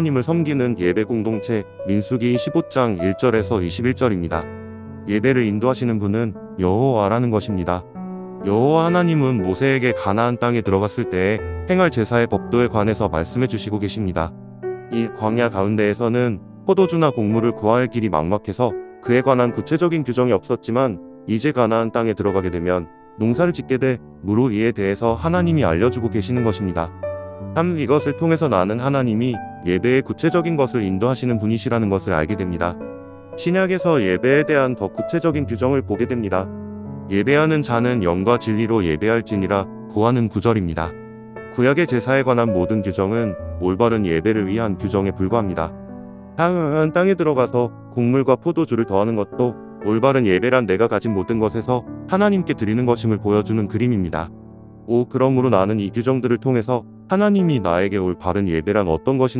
하나님을 섬기는 예배 공동체 민수기 15장 1절에서 21절입니다. 예배를 인도하시는 분은 여호와라는 것입니다. 여호와 하나님은 모세에게 가나안 땅에 들어갔을 때에 행할 제사의 법도에 관해서 말씀해 주시고 계십니다. 이 광야 가운데에서는 포도주나 곡물을 구할 길이 막막해서 그에 관한 구체적인 규정이 없었지만 이제 가나안 땅에 들어가게 되면 농사를 짓게 돼 무로 이에 대해서 하나님이 알려주고 계시는 것입니다. 참 이것을 통해서 나는 하나님이 예배의 구체적인 것을 인도하시는 분이시라는 것을 알게 됩니다. 신약에서 예배에 대한 더 구체적인 규정을 보게 됩니다. 예배하는 자는 영과 진리로 예배할지니라 고하는 구절입니다. 구약의 제사에 관한 모든 규정은 올바른 예배를 위한 규정에 불과합니다. 다음 땅에 들어가서 곡물과 포도주를 더하는 것도 올바른 예배란 내가 가진 모든 것에서 하나님께 드리는 것임을 보여주는 그림입니다. 오 그러므로 나는 이 규정들을 통해서 하나님이 나에게 올 바른 예배란 어떤 것인지